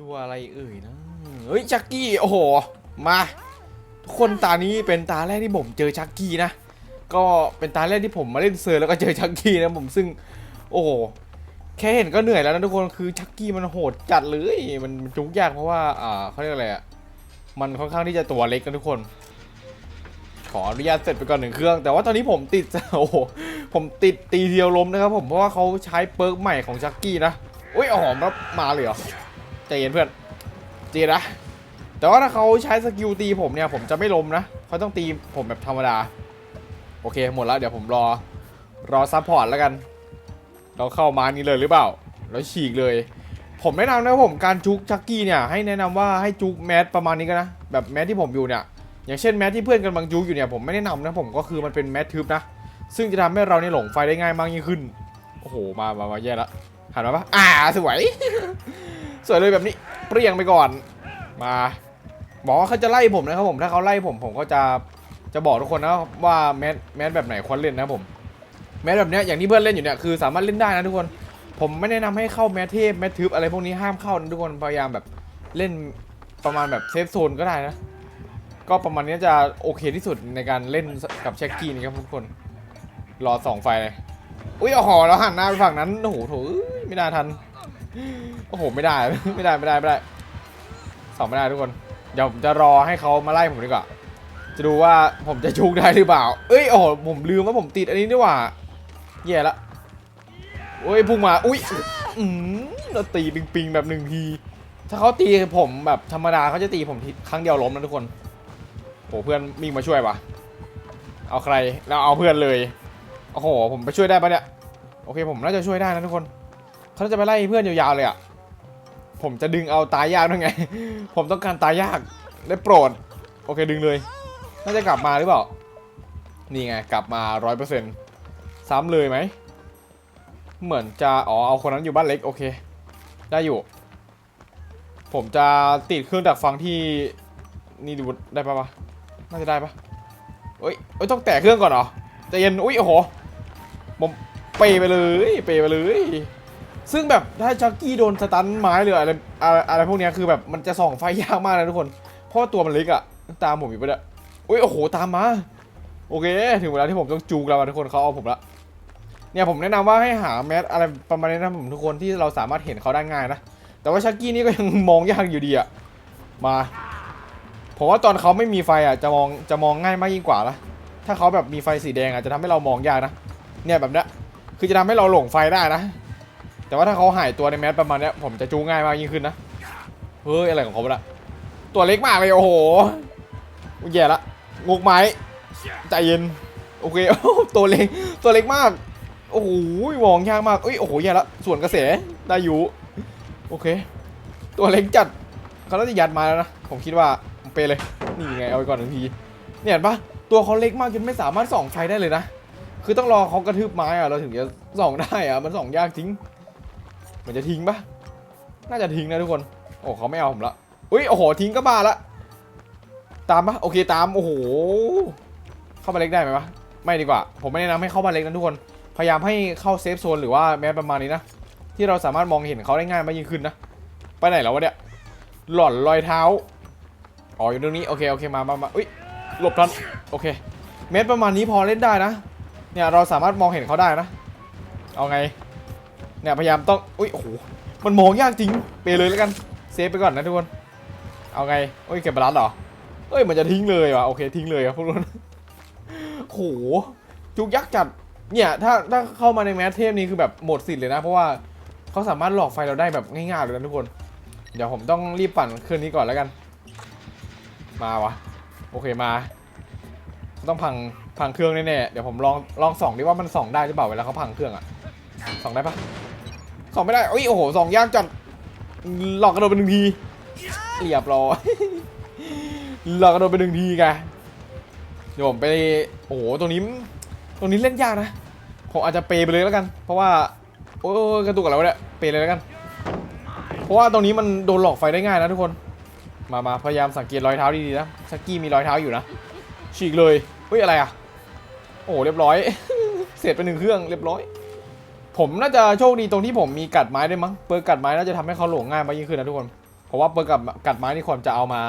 ตัวอะไรเอ่ยนะเฮ้ยชักกี้โอ้โหมาทุกคนตานี้เป็นตาแรกที่ผมเจอชักกี้นะก็เป็นตาแรกที่ผมมาเล่นเซอร์แล้วก็เจอชักกี้นะผมซึ่ง โอ้โหแค่เห็นก็เหนื่อยแล้วนะทุกคนคือชักกี้มันโหดจัดเลยมันจุกยากเพราะว่าอ่าเขาเรียกอะไรอะมันค่อนข้างที่จะตัวเล็กกันทุกคน ขออนุญาตเสร็จไปก่อนหนึ่งเครื่อง แต่ว่าตอนนี้ผมติดโอ้โหผมติดตีเดียวล้มนะครับผมเพราะว่าเขาใช้เปิร์กใหม่ของชักกี้นะอุ้ยอาหอมรับมาเลยเหรอ ใจเย็นเพื่อนจนนะแต่ว่าถ้าเขาใช้สกิลตีผมเนี่ย ผมจะไม่ล้มนะเขาต้องตีผมแบบธรรมดา โอเคหมดแล้ว เดี๋ยวผมรอรอซัพพอร์ตแล้วกัน เราเข้ามานี่เลยหรือเปล่า แล้วฉีกเลย ผมแนะนำนะผมการจุกชักกี้เนี่ยให้แนะนำว่าให้จุกแมสประมาณนี้ก็นะแบบแมสที่ผมอยู่เนี่ยอย่างเช่นแมสที่เพื่อนกำลังจุกอยู่เนี่ยผมไม่แนะนำนะผมก็คือมันเป็นแมสทึบนะซึ่งจะทำให้เราเนี่ยหลงไฟได้ง่ายมากยิ่งขึ้นโอ้โหมามามาแย่ละหันมาปะอ่าสวย สวยเลยแบบนี้เปรี้ยงไปก่อนมาบอกว่าเขาจะไล่ผมนะครับผมถ้าเขาไล่ผมผมก็จะจะบอกทุกคนนะว่าแมสแมสแบบไหนควรเล่นนะผม แมสแบบเนี้ยอย่างที่เพื่อนเล่นอยู่เนี่ยคือสามารถเล่นได้นะทุกคน ผมไม่แนะนำให้เข้าแมสเทพแมสทึบอะไรพวกนี้ห้ามเข้านะทุกคนพยายามแบบเล่นประมาณแบบเซฟโซนก็ได้นะ ก็ประมาณนี้จะโอเคที่สุดในการเล่นกับเช็คกี้นี่ครับทุกคนรอสองไฟเลยอุ้ยอ้โหแล้วหันหน้าไปฝั่งนั้นโอ้โหโถไม่ได้ทัน โอ้โหไม่ได้ ไม่ได้ไม่ได้ไม่ได้สองไม่ได้ทุกคน เดี๋ยวผมจะรอให้เขามาไล่ผมดีกว่า จะดูว่าผมจะชุกได้หรือเปล่า เอ้ยโอ้โหผมลืมว่าผมติดอันนี้นี่หว่าแย่ละโอ้ยพุ่งมาอุ้ยอืมแล้วตีปิงปิงๆแบบหนึ่งที ถ้าเขาตีผมแบบธรรมดาเขาจะตีผมครั้งเดียวล้มนะทุกคนโอ้เพื่อนมิ่งมาช่วยปะเอาใครเราเอาเพื่อนเลยโอ้โหผมไปช่วยได้ปะเนี่ยโอเคผมน่าจะช่วยได้นะทุกคน เขาจะไปไล่เพื่อนยาวๆเลยอะ ผมจะดึงเอาตายยากด้วยไง ผมต้องการตายยาก ได้โปรด โอเคดึงเลย น่าจะกลับมาหรือเปล่า นี่ไงกลับมาร้อยเปอร์เซ็นต์ซ้ำเลยไหม เหมือนจะ อ๋อ เอาคนนั้นอยู่บ้านเล็ก โอเค ได้อยู่ ผมจะติดเครื่องดักฟังที่ นี่ดูได้ปะปะน่าจะได้ปะเอ้ยเอ้ย ต้องแตะเครื่องก่อนเหรอใจเย็น อุ้ย โอ้โหผมเปย์ไปเลย เปย์ไปเลย ซึ่งแบบถ้าชักกี้โดนสตันไม้หรืออะไรอะไรพวกนี้คือแบบมันจะส่องไฟยากมากนะทุกคน เพราะว่าตัวมันเล็กอะตามผมอยู่ปะเนี่ยอุ้ยโอ้โหตามมาโอเค ถึงเวลาที่ผมต้องจูงแล้วทุกคนเขาเอาผมละเนี่ยผมแนะนำว่าให้หาแมสอะไรประมาณนี้นะผมทุกคนที่เราสามารถเห็นเขาได้ง่ายนะแต่ว่าชักกี้นี่ก็ยังมองยากอยู่ดีอะมาผมว่าตอนเขาไม่มีไฟอะจะมองจะมองง่ายมากยิ่งกว่าละถ้าเขาแบบมีไฟสีแดงอะจะทำให้เรามองยากนะเนี่ยแบบเนี้ยคือจะทำให้เราหลงไฟได้นะ แต่ว่าถ้าเขาหายตัวในแมสประมาณเนี้ยผมจะจูงง่ายมากยิ่งขึ้นนะ เฮ้ย อะไรของเขาละตัวเล็กมากเลยโอ้โหแย่ละงกไม้ ใจเย็น โอเคตัวเล็ก ตัวเล็กมาก โอ้โหมองยากมากเอ้ย โอ้โหแย่ละ ส่วนกระแสได้อยู่ โอเค ตัวเล็กจัดเขาน่าจะยัดมาแล้วนะ ผมคิดว่าเปเลย นี่ไง เอาไปก่อนหนึ่งที เนี่ยเห็นปะตัวเขาเล็กมากจนไม่สามารถส่องไฟได้เลยนะ คือต้องรอเขากระทืบไม้อะเราถึงจะส่องได้อะมันส่องยากจริง มือนจะทิ้งปะน่าจะทิ้งนะทุกคน โอ้เขาไม่เอาผมละอุ้ยโอ้โหทิ้งก็บ้าละ ตามปะโอเคตามโอ้โหเข้ามาเล็กได้ไหมวะไม่ดีกว่า ผมไม่แนะนำให้เข้ามาเล็กนะทุกคน พยายามให้เข้าเซฟโซนหรือว่าแม้ประมาณนี้นะที่เราสามารถมองเห็นเขาได้ง่ายมากยิ่งขึ้นนะไปไหนแล้ววะเนี่ยหล่อนรอยเท้าอ๋ออยู่ตรงนี้โอเคโอเคมามามาอุ้ยหลบทันโอเค เมตรประมาณนี้พอเล่นได้นะ เนี่ยเราสามารถมองเห็นเขาได้นะ เอาไง เนี่ยพยายามต้องอุ้ยโอ้โหมันมองยากจริงเปเลยแล้วกันเซฟไปก่อนนะทุกคนเอาไงโอ้ยเก็บบาลานซ์เหรอเอ้ยมันจะทิ้งเลยว่ะโอเคทิ้งเลยครับพวกนั้นโหจุกยักษ์จัดเนี่ยถ้าถ้าเข้ามาในแมสเทพนี้คือแบบหมดสิทธิ์เลยนะ เพราะว่าเขาสามารถหลอกไฟเราได้แบบง่ายๆเลยนะทุกคน เดี๋ยวผมต้องรีบปั่นเครื่องนี้ก่อนแล้วกัน มาวะโอเคมา ต้องพังพังเครื่องแน่ๆเดี๋ยวผมลองลองส่องดิว่ามันส่องได้หรือเปล่าเวลาเขาพังเครื่องอะส่องได้ปะ สองไม่ได้อุ้ยโอ้โหสองยากจัดหลอกกระโดดไปหนึ่งทีเรียบร้อยหลอกกระโดดไปหนึ่งทีไงเดี๋ยวผมไปโอ้โหตรงนี้ตรงนี้เล่นยากนะผมอาจจะเปย์ไปเลยแล้วกัน เพราะว่าโอ้ยกระตุกอะไรวะเนี่ยเปย์เลยแล้วกัน เพราะว่าตรงนี้มันโดนหลอกไฟได้ง่ายนะทุกคนมามาพยายามสังเกตรอยเท้าดีๆนะชักกี้มีรอยเท้าอยู่นะฉีกเลยเฮ้ยอะไรอะโอ้โหเรียบร้อย เสร็จไปหนึ่งเครื่องเรียบร้อย ผมน่าจะโชคดีตรงที่ผมมีกัดไม้ด้วยมั้งเปิดกัดไม้น่าจะทำให้เขาหลงง่ายมากยิ่งขึ้นนะทุกคนเพราะว่าเปิร์กกับกัดไม้นี่ควรจะเอามา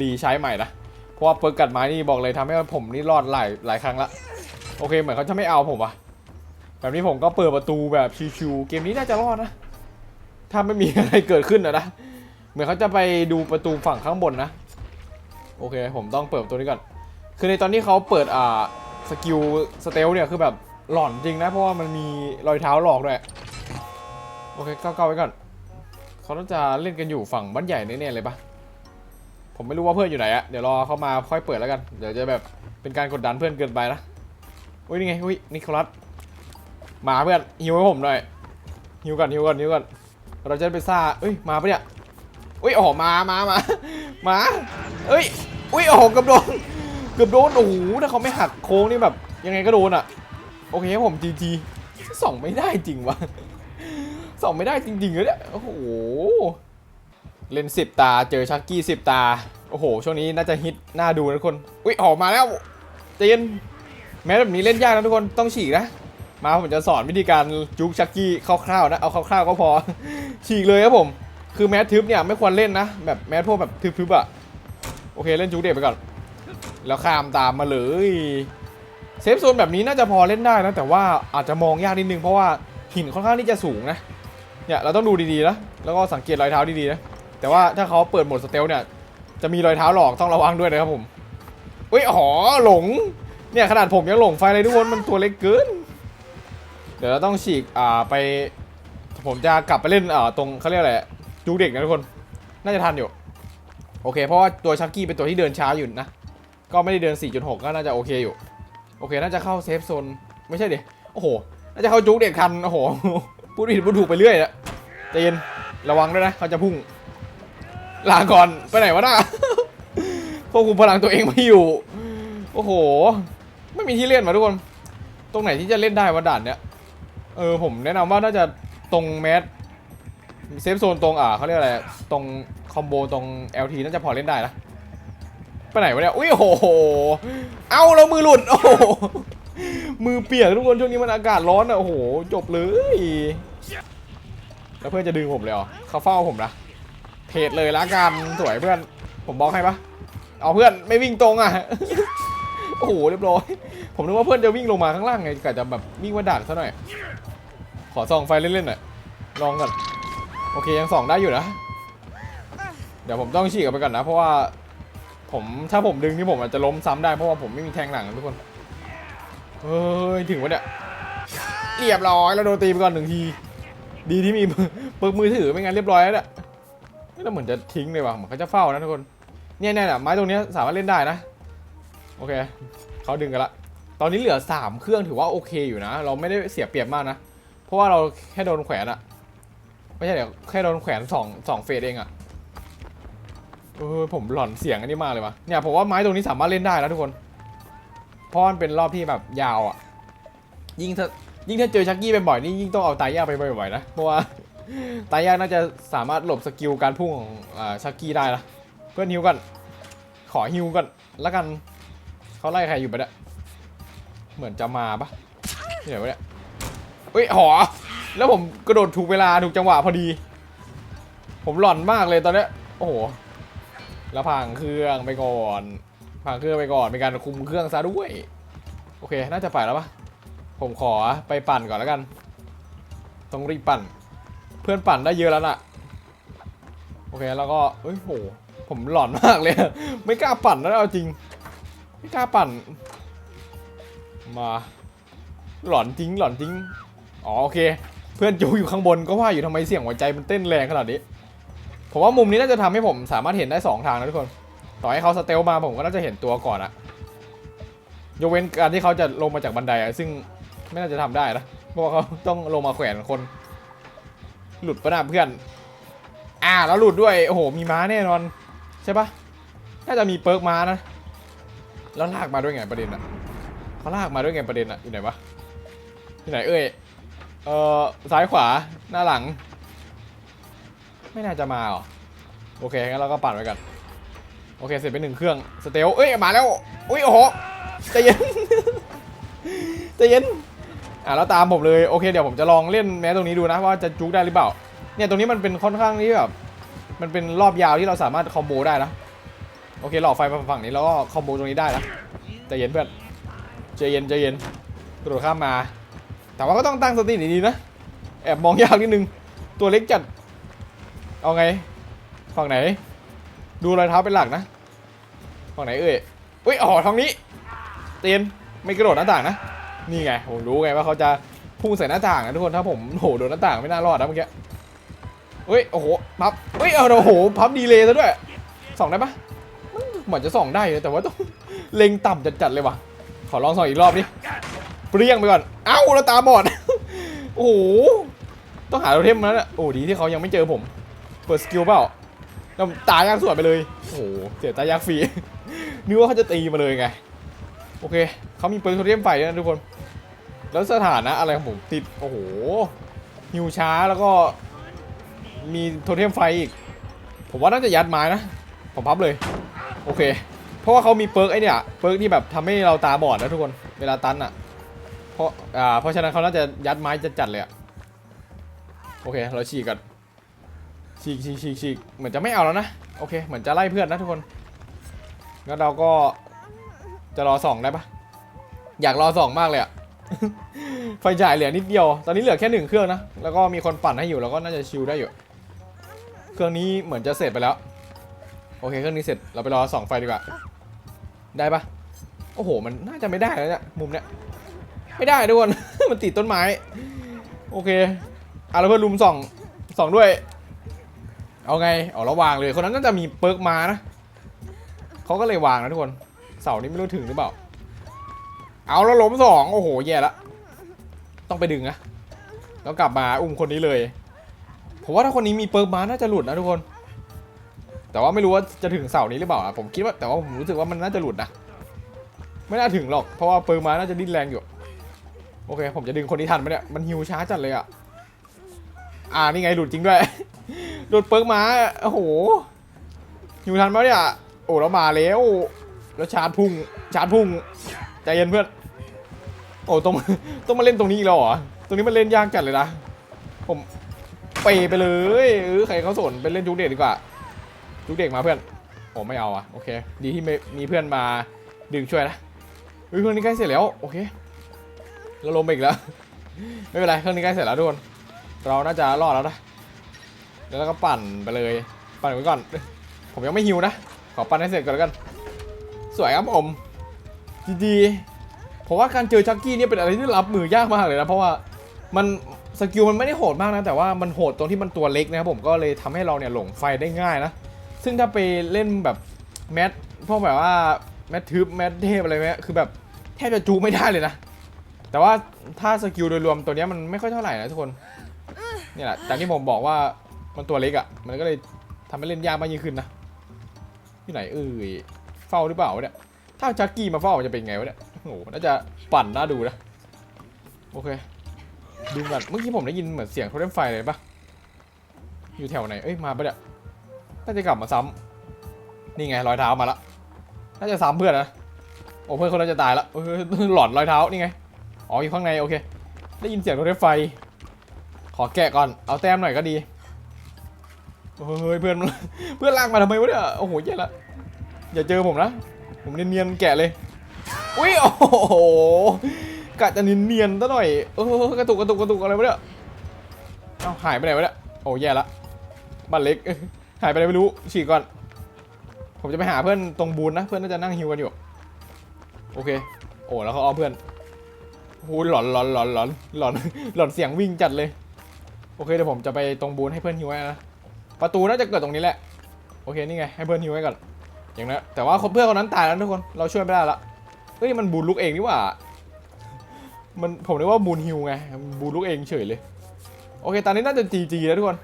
รีใช้ใหม่นะเพราะว่าเปิร์กัดไม้นี่บอกเลยทำให้ผมนี่รอดหลายหลายครั้งละโอเคเหมือนเขาจะไม่เอาผมว่ะแบบนี้ผมก็เปิดประตูแบบชิวๆเกมนี้น่าจะรอดนะถ้าไม่มีอะไรเกิดขึ้นนะนะเหมือนเขาจะไปดูประตูฝั่งข้างบนนะ โอเค ผมต้องเปิดประตูนี้ก่อน คือในตอนที่เขาเปิดอ่าสกิลสเตลเนี่ยคือแบบ หลอนจริงนะเพราะว่ามันมีรอยเท้าหลอกด้วย โอเคเก้าๆไว้ก่อนเขาต้องจะเล่นกันอยู่ฝั่งบ้านใหญ่แน่ๆเลยปะผมไม่รู้ว่าเพื่อนอยู่ไหนอะเดี๋ยวรอเขามาค่อยเปิดแล้วกัน เดี๋ยวจะแบบเป็นการกดดันเพื่อนเกินไปนะอุ้ยนี่ไงอุ้ยนิโคลัสมาเพื่อนฮิวให้ผมหน่อยฮิวก่อนฮิวก่อนฮิวก่อนเราจะไปซ่าเอ้ยมาปะเนี่ยอุ้ยโอ้มามามามาเอ้ยอุ้ยโอ้เกือบโดนเกือบโดนโอ้โหถ้าเขาไม่หักโค้งนี่แบบยังไงก็โดนอะ โอเคผมจีจีส่องไม่ได้จริงวะส่องไม่ได้จริงๆเลยเนี่ยโอ้โหเล่นสิบตาเจอชักกี้สิบตา โอ้โห ช่วงนี้น่าจะฮิตน่าดูนะทุกคน อุ้ยออกมาแล้วใจเย็นแม้แบบนี้เล่นยากนะทุกคนต้องฉีกนะ มาผมจะสอนวิธีการจุกชักกี้คร่าวๆนะ เอาคร่าวๆก็พอ ฉีกเลยครับผม คือแมสทึบเนี่ยไม่ควรเล่นนะ แบบแมสพวกแบบทึบๆอะโอเคเล่นจุกเด็กไปก่อน แล้วข้ามตามมาเลย เซฟโซนแบบนี้น่าจะพอเล่นได้นะแต่ว่าอาจจะมองยากนิดนึงเพราะว่าหินค่อนข้างที่จะสูงนะเนี่ยเราต้องดูดีๆนะแล้วก็สังเกตรอยเท้าดีๆนะแต่ว่าถ้าเขาเปิดโหมดสเตลเนี่ยจะมีรอยเท้าหลอกต้องระวังด้วยนะครับผมเฮ้ยอ๋อหลงเนี่ยขนาดผมยังหลงไฟเลยทุกคนมันตัวเล็กเกิน เดี๋ยวเราต้องฉีกอ่าไป ผมจะกลับไปเล่นอ่าตรงเขาเรียกอะไรจูเด็กนะทุกคน น่าจะทันอยู่ โอเค เพราะว่าตัวชักกี้เป็นตัวที่เดินช้าอยู่นะ ก็ไม่ได้เดิน 4.6 ก็น่าจะโอเคอยู่ โอเค น่าจะเข้าเซฟโซน ไม่ใช่ดิโอ้โห น่าจะเข้าจุกเด็กคัน โอ้โห พูดผิดพูดถูกไปเรื่อยอะใจเย็น ระวังด้วยนะ เขาจะพุ่ง ลาก่อน ไปไหนวะน่าควบคุมพลังตัวเองไม่อยู่ โอ้โห ไม่มีที่เล่นมาทุกคน ตรงไหนที่จะเล่นได้วะด่านเนี้ย เออ ผมแนะนำว่าน่าจะตรงแมสเซฟโซนตรงอ่าเขาเรียกอะไร ตรงคอมโบตรง LT น่าจะพอเล่นได้นะ ไปไหนวะเนี่ย อุ้ยโอ้โห เอาแล้วมือหลุด โอ้โห มือเปียกทุกคนช่วงนี้มันอากาศร้อนอะ โอ้โห จบเลย แล้วเพื่อนจะดึงผมเลยเหรอเขาเฝ้าผมนะเทรดเลยละกัน สวยเพื่อน ผมบอกให้ปะเอาเพื่อนไม่วิ่งตรงอะ โอ้โห เรียบร้อย ผมนึกว่าเพื่อนจะวิ่งลงมาข้างล่างไงกะจะแบบวิ่งมาดักซะหน่อย ขอส่องไฟเล่นๆหน่อยลองก่อน โอเคยังส่องได้อยู่นะ เดี๋ยวผมต้องฉีกไปก่อนนะ เพราะว่า ผมถ้าผมดึงนี่ผมอาจจะล้มซ้ำได้เพราะว่าผมไม่มีแทงหลังทุกคนเฮ้ยถึงวะเนี่ยเรียบร้อยแล้วโดนตีไปก่อนหนึ่งที ดีที่มีปึกมือถือไม่งั้นเรียบร้อยแล้วเนี่ยนี่เราเหมือนจะทิ้งเลยว่ะเหมือนเขาจะเฝ้านะทุกคนเนี่ยเนี่ยไม้ตรงนี้สามารถเล่นได้นะ โอเคเขาดึงกันละตอนนี้เหลือสามเครื่องถือว่าโอเคอยู่นะ เราไม่ได้เสียเปรียบมากนะ เพราะว่าเราแค่โดนแขวนอะไม่ใช่เดี๋ยวแค่โดนแขวนสองสองเฟสเองอะ เออผมหลอนเสียงอันนี้มากเลยวะเนี่ยผมว่าไม้ตรงนี้สามารถเล่นได้นะทุกคนเพราะมันเป็นรอบที่แบบยาวอะยิ่งถ้ายิ่งถ้าเจอชักกี้บ่อยๆนี่ยิ่งต้องเอาตายยากไปบ่อยๆนะเพราะว่าตายยากน่าจะสามารถหลบสกิลการพุ่งของอชักกี้ได้นะเพื่อนฮิวกันขอฮิวกันแล้วกันเขาไล่ใครอยู่ปะเนี่ยเหมือนจะมาปะที่ไหนวเนี่ยเฮ้ยหอ แล้วผมกระโดดถูกเวลาถูกจังหวะพอดี ผมหลอนมากเลยตอนเนี้ยโอ้โห แล้วพังเครื่องไปก่อนพังเครื่องไปก่อนเป็นการคุมเครื่องซะด้วย โอเค น่าจะไปแล้วปะผมขอไปปั่นก่อนแล้วกัน ต้องรีบปั่น เพื่อนปั่นได้เยอะแล้วน่ะ โอเค แล้วก็เอ้ยโห ผมหลอนมากเลย ไม่กล้าปั่นนะเอาจริง ไม่กล้าปั่น มา หลอนจริง หลอนจริง อ๋อ โอเค เพื่อนจูอยู่ข้างบนก็ว่าอยู่ทำไมเสียงหัวใจมันเต้นแรงขนาดนี้ ผมว่ามุมนี้น่าจะทำให้ผมสามารถเห็นได้สองทางนะทุกคน ต่อให้เขาสเตลมาผมก็น่าจะเห็นตัวก่อนอะยกเว้นการที่เขาจะลงมาจากบันไดอะซึ่งไม่น่าจะทำได้นะ เพราะว่าเขาต้องลงมาแขวนคน หลุดปะนะเพื่อน อ่าแล้วหลุดด้วย โอ้โห มีม้าแน่นอน ใช่ปะน่าจะมีเปิร์กม้านะ แล้วลากมาด้วยไงประเด็นอะเขาลากมาด้วยไงประเด็นอะอยู่ไหนวะอยู่ไหนเอ่ยเอ่อซ้ายขวาหน้าหลัง ไม่น่าจะมาหรอ โอเคงั้นเราก็ปั่นไว้กันโอเค เสร็จไปหนึ่งเครื่อง สเตล เอ้ย มาแล้ว อุ้ย โอ้โหใจเย็นใจเย็น อะแล้วตามผมเลย โอเค เดี๋ยวผมจะลองเล่นแม้ตรงนี้ดูนะ ว่าจะจุกได้หรือเปล่า เนี่ย ตรงนี้มันเป็นค่อนข้างที่แบบ มันเป็นรอบยาวที่เราสามารถคอมโบได้นะ โอเค หลอกไฟมาฝั่งนี้แล้วก็คอมโบตรงนี้ได้นะใจเย็นเพื่อนใจเย็นใจเย็นกระโดดข้ามมา แต่ว่าก็ต้องตั้งสติดีๆนะ แอบมองยากนิดนึง ตัวเล็กจัด เอาไง ฝั่งไหน ดูรอยเท้าเป็นหลักนะ ฝั่งไหนเอ่ยอุ้ยอ๋อทางนี้ เตียนไม่กระโดดหน้าต่างนะ นี่ไง ผมรู้ไงว่าเขาจะพุ่งใส่หน้าต่างนะทุกคน ถ้าผมโหโดนหน้าต่างไม่น่ารอดนะเมื่อกี้เฮ้ย โอ้โห พับเฮ้ย เอาโอ้โห พับดีเลยซะด้วย ส่องได้ปะมันเหมือนจะส่องได้แต่ว่าต้องเล็งต่ำจัดๆเลยว่ะ ขอลองส่องอีกรอบดิเปรี้ยงไปก่อน เอ้าแล้วตาบอด โอ้โห ต้องหาโทเทมนั้นะโอ้ดีที่เขายังไม่เจอผม ปิดสกิลเปล่าแล้วตายยากสวนไปเลยโอ้โหเสียตายยากฟรีนึกว่าเขาจะตีมาเลยไง โอเคเขามีเปิดโทเทมไฟด้วยนะทุกคน แล้วสถานะอะไรของผมติด โอ้โหฮิวช้าแล้วก็มีโทเทมไฟอีก ผมว่าน่าจะยัดไม้นะ ผมพับเลย โอเค เพราะว่าเขามีเปิร์กไอเนี่ย เปิร์กที่แบบทำให้เราตาบอดนะทุกคน เวลาตันอะ เพราะ อ่า เพราะฉะนั้นเขาน่าจะยัดไม้จะจัดเลยอะโอเค เราฉีกกัน ฉีกฉีกฉีกฉีกเหมือนจะไม่เอาแล้วนะ โอเค เหมือนจะไล่เพื่อนนะทุกคนงั้นเราก็จะรอสองได้ปะอยากรอสองมากเลยอะไฟฉายเหลือนิดเดียว ตอนนี้เหลือแค่หนึ่งเครื่องนะ แล้วก็มีคนปั่นให้อยู่ แล้วก็น่าจะชิลได้อยู่ เครื่องนี้เหมือนจะเสร็จไปแล้ว โอเค เครื่องนี้เสร็จ เราไปรอสองไฟดีกว่า ได้ปะโอ้โห มันน่าจะไม่ได้แล้วเนี่ยมุมเนี้ย ไม่ได้ทุกคน มันติดต้นไม้ โอเค อะแล้วเพื่อนลุมสองสองด้วย เอาไงเอาระวางเลยคนนั้นน่าจะมีเปิร์กมานะเขาก็เลยวางนะทุกคน เสานี้ไม่รู้ถึงหรือเปล่า เอาแล้วล้มสองโอ้โหแย่ละ ต้องไปดึงนะแล้วกลับมาอุ้มคนนี้เลยผมว่าถ้าคนนี้มีเปิร์กมาน่าจะหลุดนะทุกคน แต่ว่าไม่รู้ว่าจะถึงเสานี้หรือเปล่าผมคิดว่าแต่ว่าผมรู้สึกว่ามันน่าจะหลุดนะไม่น่าถึงหรอกเพราะว่าเปิร์กมาน่าจะดิ้นแรงอยู่โอเค ผมจะดึงคนนี้ทันไหมเนี่ยมันฮิวช้าจัดเลยอะอ่านี่ไงหลุดจริงด้วย โดนเปิร์กมาโอ้โหฮิวทันไหมเนี่ยโอ้แล้วมาแล้วแล้วชาร์จพุ่งชาร์จพุ่งใจเย็นเพื่อนโอ้ต้องต้องมาเล่นตรงนี้อีกแล้วเหรอตรงนี้มันเล่นยากจัดเลยนะผมเปไปเลยเออใครเขาสนไปเล่นจุกเด็กดีกว่าจุกเด็กมาเพื่อนโอ้ไม่เอาอะโอเค ดีที่ไม่มีเพื่อนมาดึงช่วยนะเฮ้ยเครื่องนี้ใกล้เสร็จแล้วโอเคเราลงไปอีกแล้ว ไม่เป็นไรเครื่องนี้ใกล้เสร็จแล้วทุกคนเราน่าจะรอดแล้วนะ แล้วก็ปั่นไปเลย ปั่นไว้ก่อน ผมยังไม่หิวนะ ขอปั่นให้เสร็จก่อนแล้วกัน สวยครับผมดีๆผมว่าการเจอชักกี้เนี่ยเป็นอะไรที่รับมือยากมากเลยนะ เพราะว่ามันสกิลมันไม่ได้โหดมากนะ แต่ว่ามันโหดตรงที่มันตัวเล็กนะครับผมก็เลยทำให้เราเนี่ยหลงไฟได้ง่ายนะ ซึ่งถ้าไปเล่นแบบแมทพวกแบบว่าแมททึบแมทเทพอะไรเงี้ยคือแบบแทบจะจูไม่ได้เลยนะ แต่ว่าถ้าสกิลโดยรวมตัวนี้มันไม่ค่อยเท่าไหร่นะทุกคนนี่แหละแต่ที่ผมบอกว่า มันตัวเล็กอะ่ะ มันก็เลยทำให้เล่นยากมากยิ่งขึ้นนะที่ไหนเอ่ยเฝ้าหรือเปล่าเนี่ย ถ้าจักกี้มาเฝ้ามันจะเป็นไงวะเนี่ยโอ้โหน่าจะปั่นน่าดูนะ โอเคดูก่อนเมื่อกี้ผมได้ยินเหมือนเสียงโทรเทมไฟเลยปะอยู่แถวไหน เอ้ย มาปะเนี่ย น่าจะกลับมาซ้ำนี่ไงรอยเท้ามาละ น่าจะซ้ำเพื่อนนะ โอ้เพื่อนคนนั้นจะตายละเออหลอนรอยเท้านี่ไง อ๋ออยู่ข้างในโอเค ได้ยินเสียงรถไฟ ขอแกะก่อน เอาแต้มหน่อยก็ดี เฮ้ยเพื่อนเพื่อนลากมาทำไมวะเนี่ยโอ้โหเจ๊ละอย่าเจอผมนะ ผมเนียนๆแกะเลยอุ้ยโอ้โหกะจะเนียนๆซะหน่อยเออกระตุกกระตุกกระตุกอะไรวะเนี่ยเอาหายไปไหนวะเนี่ยโอ้แย่ละบ้านเล็กหายไปไหนไม่รู้ฉีกก่อน ผมจะไปหาเพื่อนตรงบูนนะ เพื่อนน่าจะนั่งฮิวกันอยู่โอเค โอ้แล้วเขาเอาเพื่อนโอ้หลอนหลอนหลอนหลอนหลอนหลอนเสียงวิ่งจัดเลย โอเคเดี๋ยวผมจะไปตรงบูนให้เพื่อนฮิวไว้นะ ประตูน่าจะเกิดตรงนี้แหละ โอเค นี่ไง ให้เพื่อนฮิวไว้ก่อน อย่างนั้น แต่ว่าคนเพื่อนคนนั้นตายแล้วทุกคน เราช่วยไม่ได้ละเฮ้ย มันบูนลุกเองนี่หว่า มันผมนึกว่าบูนฮิวไง บูนลุกเองเฉยเลย โอเค ตอนนี้น่าจะจีจีแล้วทุกคน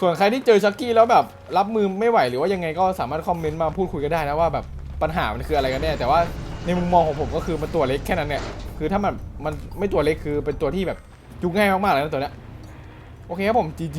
ส่วนใครที่เจอชักกี้แล้วแบบรับมือไม่ไหวหรือว่ายังไงก็สามารถคอมเมนต์มาพูดคุยกันได้นะว่าแบบปัญหามันคืออะไรกันแน่ แต่ว่าในมุมมองของผมก็คือมันตัวเล็กแค่นั้นเนี่ย คือถ้ามันมันไม่ตัวเล็กคือเป็นตัวที่แบบยุกง่ายมากๆเลยนะตัวเนี้ย โอเคครับผม GG